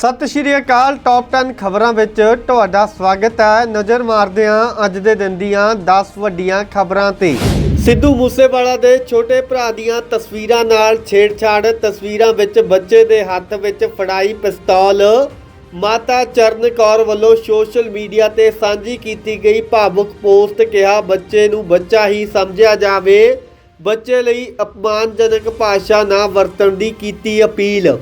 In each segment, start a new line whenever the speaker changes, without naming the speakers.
ਸਤਿ ਸ਼੍ਰੀ ਅਕਾਲ ਟੌਪ 10 ਖਬਰਾਂ ਵਿੱਚ ਤੁਹਾਡਾ ਸਵਾਗਤ ਹੈ। ਨਜ਼ਰ ਮਾਰਦੇ ਹਾਂ ਅੱਜ ਦੇ ਦਿਨ ਦੀਆਂ 10 ਵੱਡੀਆਂ ਖਬਰਾਂ ਤੇ। ਸਿੱਧੂ ਮੂਸੇਵਾਲਾ ਦੇ ਛੋਟੇ ਭਰਾ ਦੀਆਂ ਤਸਵੀਰਾਂ ਨਾਲ ਛੇੜਛਾੜ, ਤਸਵੀਰਾਂ ਵਿੱਚ ਬੱਚੇ ਦੇ ਹੱਥ ਵਿੱਚ ਫੜਾਈ ਪਿਸਤੌਲ। ਮਾਤਾ ਚਰਨ ਕੌਰ ਵੱਲੋਂ ਸੋਸ਼ਲ ਮੀਡੀਆ ਤੇ ਸਾਂਝੀ ਕੀਤੀ ਗਈ ਭਾਵੁਕ ਪੋਸਟ ਕਿਹਾ, ਬੱਚੇ ਨੂੰ ਬੱਚਾ ਹੀ ਸਮਝਿਆ ਜਾਵੇ। ਬੱਚੇ ਲਈ ਅਪਮਾਨਜਨਕ ਭਾਸ਼ਾ ਨਾ ਵਰਤਣ ਦੀ ਕੀਤੀ ਅਪੀਲ।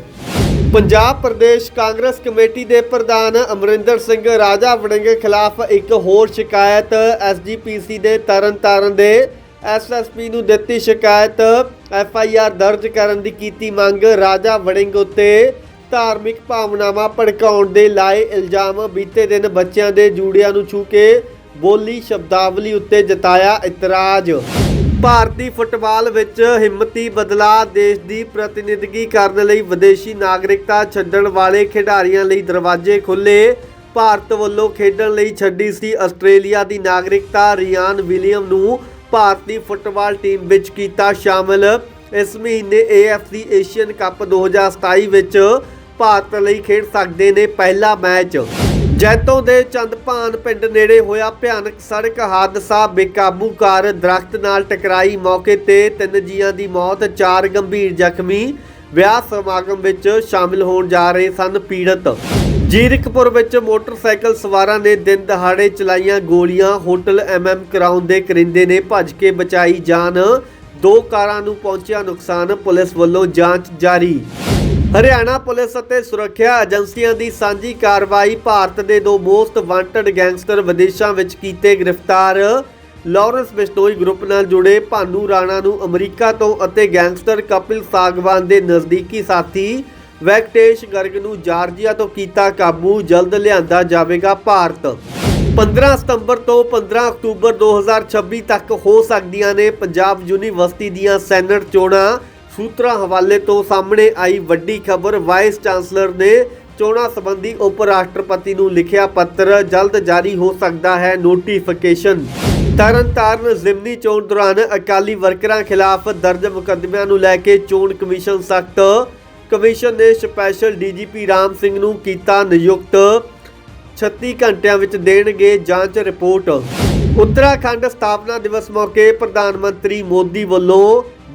ਪੰਜਾਬ ਪ੍ਰਦੇਸ਼ ਕਾਂਗਰਸ ਕਮੇਟੀ ਦੇ ਪ੍ਰਧਾਨ ਅਮਰਿੰਦਰ ਸਿੰਘ ਰਾਜਾ ਵੜਿੰਗ ਖਿਲਾਫ ਇੱਕ ਹੋਰ ਸ਼ਿਕਾਇਤ ਐਸਜੀਪੀਸੀ ਦੇ ਤਰਨਤਾਰਨ ਦੇ ਐਸਐਸਪੀ ਨੂੰ ਦਿੱਤੀ ਸ਼ਿਕਾਇਤ। ਐਫਆਈਆਰ ਦਰਜ ਕਰਨ ਦੀ ਕੀਤੀ ਮੰਗ। ਰਾਜਾ ਵੜਿੰਗ ਉੱਤੇ ਧਾਰਮਿਕ ਭਾਵਨਾਵਾਂ ਭੜਕਾਉਣ ਦੇ ਲਾਏ ਇਲਜ਼ਾਮ ਬੀਤੇ ਦਿਨ ਬੱਚਿਆਂ ਦੇ ਜੂੜਿਆਂ ਨੂੰ ਛੂ ਕੇ ਬੋਲੀ ਸ਼ਬਦਾਵਲੀ ਉੱਤੇ ਜਤਾਇਆ ਇਤਰਾਜ਼। ਭਾਰਤੀ ਫੁੱਟਬਾਲ ਵਿੱਚ ਹਿੰਮਤੀ ਬਦਲਾ ਦੇਸ਼ ਦੀ ਪ੍ਰਤੀਨਿਧਗੀ ਕਰਨ ਲਈ ਵਿਦੇਸ਼ੀ ਨਾਗਰਿਕਤਾ ਛੱਡਣ ਵਾਲੇ ਖਿਡਾਰੀਆਂ ਲਈ ਦਰਵਾਜ਼ੇ ਖੁੱਲੇ ਭਾਰਤ ਵੱਲੋਂ ਖੇਡਣ ਲਈ ਛੱਡੀ ਸੀ ਆਸਟ੍ਰੇਲੀਆ ਦੀ ਨਾਗਰਿਕਤਾ। ਰਿਆਨ ਵਿਲੀਅਮ ਨੂੰ ਭਾਰਤੀ ਫੁੱਟਬਾਲ ਟੀਮ ਵਿੱਚ ਕੀਤਾ ਸ਼ਾਮਲ। ਇਸ ਮਹੀਨੇ AFC ਏਸ਼ੀਅਨ ਕੱਪ 2027 ਵਿੱਚ ਭਾਰਤ ਲਈ ਖੇਡ ਸਕਦੇ ਨੇ ਪਹਿਲਾ ਮੈਚ। ਜੈਤੋਂ ਦੇ ਚੰਦਪਾਨ ਪਿੰਡ ਨੇੜੇ ਹੋਇਆ ਭਿਆਨਕ ਸੜਕ ਹਾਦਸਾ, ਬੇਕਾਬੂ ਕਾਰ ਦਰਖਤ ਨਾਲ ਟਕਰਾਈ ਮੌਕੇ ਤੇ ਤਿੰਨ ਜੀਆਂ ਦੀ ਮੌਤ, ਚਾਰ ਗੰਭੀਰ ਜ਼ਖਮੀ ਵਿਆਹ ਸਮਾਗਮ ਵਿੱਚ ਸ਼ਾਮਿਲ ਹੋਣ ਜਾ ਰਹੇ ਸਨ ਪੀੜਤ। ਜੀਰਕਪੁਰ ਵਿੱਚ ਮੋਟਰਸਾਈਕਲ ਸਵਾਰਾਂ ਨੇ ਦਿਨ ਦਹਾੜੇ ਚਲਾਈਆਂ ਗੋਲੀਆਂ, ਹੋਟਲ ਐਮਐਮ ਕਰਾਉਣ ਦੇ ਕਰਿੰਦੇ ਨੇ ਭੱਜ ਕੇ ਬਚਾਈ ਜਾਨ। ਦੋ ਕਾਰਾਂ ਨੂੰ ਪਹੁੰਚਿਆ ਨੁਕਸਾਨ, ਪੁਲਿਸ ਵੱਲੋਂ ਜਾਂਚ ਜਾਰੀ। ਹਰਿਆਣਾ ਪੁਲਿਸ ਅਤੇ ਸੁਰੱਖਿਆ ਏਜੰਸੀਆਂ ਦੀ ਸਾਂਝੀ ਕਾਰਵਾਈ ਭਾਰਤ ਦੇ ਦੋ ਮੋਸਟ ਵਾਂਟਡ ਗੈਂਗਸਟਰ ਵਿਦੇਸ਼ਾਂ ਵਿੱਚ ਕੀਤੇ ਗ੍ਰਿਫਤਾਰ। ਲਾਰੈਂਸ ਬਿਸ਼ਨੋਈ ਗਰੁੱਪ ਨਾਲ ਜੁੜੇ ਭਾਨੂ ਰਾਣਾ ਨੂੰ ਅਮਰੀਕਾ ਤੋਂ ਅਤੇ ਗੈਂਗਸਟਰ ਕਪਿਲ ਸਾਗਵਾਨ ਦੇ ਨਜ਼ਦੀਕੀ ਸਾਥੀ ਵੈਕਟੇਸ਼ ਗਰਗ ਨੂੰ ਜਾਰਜੀਆ ਤੋਂ ਕੀਤਾ ਕਾਬੂ। ਜਲਦ ਲਿਆਂਦਾ ਜਾਵੇਗਾ ਭਾਰਤ। 15 ਸਤੰਬਰ ਤੋਂ 15 ਅਕਤੂਬਰ 2026 ਤੱਕ ਹੋ ਸਕਦੀਆਂ ਨੇ ਪੰਜਾਬ ਯੂਨੀਵਰਸਿਟੀ ਦੀਆਂ ਸੈਨੇਟ ਚੋਣਾਂ। ਸੂਤਰਾਂ ਹਵਾਲੇ ਤੋਂ ਸਾਹਮਣੇ ਆਈ ਵੱਡੀ ਖਬਰ, ਵਾਈਸ ਚਾਂਸਲਰ ਨੇ ਚੋਣਾਂ ਸੰਬੰਧੀ ਉਪ ਰਾਸ਼ਟਰਪਤੀ ਨੂੰ ਲਿਖਿਆ ਪੱਤਰ, ਜਲਦ ਜਾਰੀ ਹੋ ਸਕਦਾ ਹੈ ਨੋਟੀਫਿਕੇਸ਼ਨ। ਤਰਨਤਾਰਨ ਜ਼ਿਮਨੀ ਚੋਣ ਦੌਰਾਨ ਅਕਾਲੀ ਵਰਕਰਾਂ ਖਿਲਾਫ ਦਰਜ ਮੁਕੱਦਮਿਆਂ ਨੂੰ ਲੈ ਕੇ ਚੋਣ ਕਮਿਸ਼ਨ ਸਖਤ। ਕਮਿਸ਼ਨ ਨੇ ਸਪੈਸ਼ਲ ਡੀਜੀਪੀ ਰਾਮ ਸਿੰਘ ਨੂੰ ਕੀਤਾ ਨਿਯੁਕਤ। 36 ਘੰਟਿਆਂ ਵਿੱਚ ਦੇਣਗੇ ਜਾਂਚ ਰਿਪੋਰਟ। ਉੱਤਰਾਖੰਡ ਸਥਾਪਨਾ ਦਿਵਸ ਮੌਕੇ ਪ੍ਰਧਾਨ ਮੰਤਰੀ ਮੋਦੀ ਵੱਲੋਂ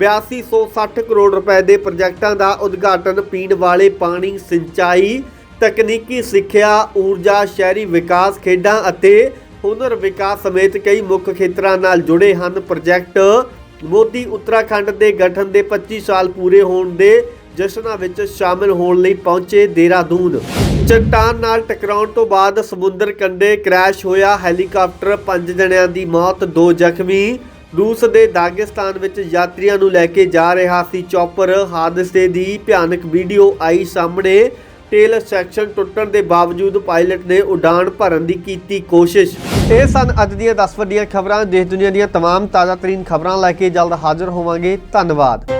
8260 ਕਰੋੜ ਰੁਪਏ ਦੇ ਪ੍ਰੋਜੈਕਟਾਂ ਦਾ ਉਦਘਾਟਨ ਪੀਣ ਵਾਲੇ ਪਾਣੀ ਸਿੰਚਾਈ, ਤਕਨੀਕੀ ਸਿੱਖਿਆ, ਊਰਜਾ, ਸ਼ਹਿਰੀ ਵਿਕਾਸ ਖੇਡਾਂ ਅਤੇ ਹੁਨਰ ਵਿਕਾਸ ਸਮੇਤ ਕਈ ਮੁੱਖ ਖੇਤਰਾਂ ਨਾਲ ਜੁੜੇ ਹਨ। ਪ੍ਰੋਜੈਕਟ ਮੋਦੀ ਉੱਤਰਾਖੰਡ ਦੇ ਗਠਨ ਦੇ 25 ਸਾਲ ਪੂਰੇ ਹੋਣ ਦੇ ਜਸ਼ਨਾਂ ਵਿੱਚ ਸ਼ਾਮਿਲ ਹੋਣ ਲਈ ਪਹੁੰਚੇ ਦੇਹਰਾਦੂਨ। ਚਟਾਨ ਨਾਲ ਟਕਰਾਉਣ ਤੋਂ ਬਾਅਦ ਸਮੁੰਦਰ ਕੰਢੇ ਕ੍ਰੈਸ਼ ਹੋਇਆ। ਹੈਲੀਕਾਪਟਰ ਪੰਜ ਜਣਿਆਂ ਦੀ ਮੌਤ, ਦੋ ਜ਼ਖਮੀ ਰੂਸ ਦੇ ਦਾਗਿਸਤਾਨ ਵਿੱਚ ਯਾਤਰੀਆਂ ਨੂੰ ਲੈ ਕੇ ਜਾ ਰਿਹਾ ਸੀ ਚੌਪਰ ਹਾਦਸੇ ਦੀ ਭਿਆਨਕ ਵੀਡੀਓ ਆਈ ਸਾਹਮਣੇ ਟੇਲ ਸੈਕਸ਼ਨ ਟੁੱਟਣ ਦੇ ਬਾਵਜੂਦ ਪਾਇਲਟ ਨੇ ਉਡਾਨ ਭਰਨ ਦੀ ਕੀਤੀ ਕੋਸ਼ਿਸ਼ ਇਹ ਸਨ ਅੱਜ ਦੀਆਂ 10 ਵੱਡੀਆਂ ਖਬਰਾਂ ਦੇਸ਼ ਦੁਨੀਆ ਦੀਆਂ तमाम ਤਾਜ਼ਾ ਤਰੀਨ ਖਬਰਾਂ ਲੈ ਕੇ ਜਲਦ ਹਾਜ਼ਰ ਹੋਵਾਂਗੇ ਧੰਨਵਾਦ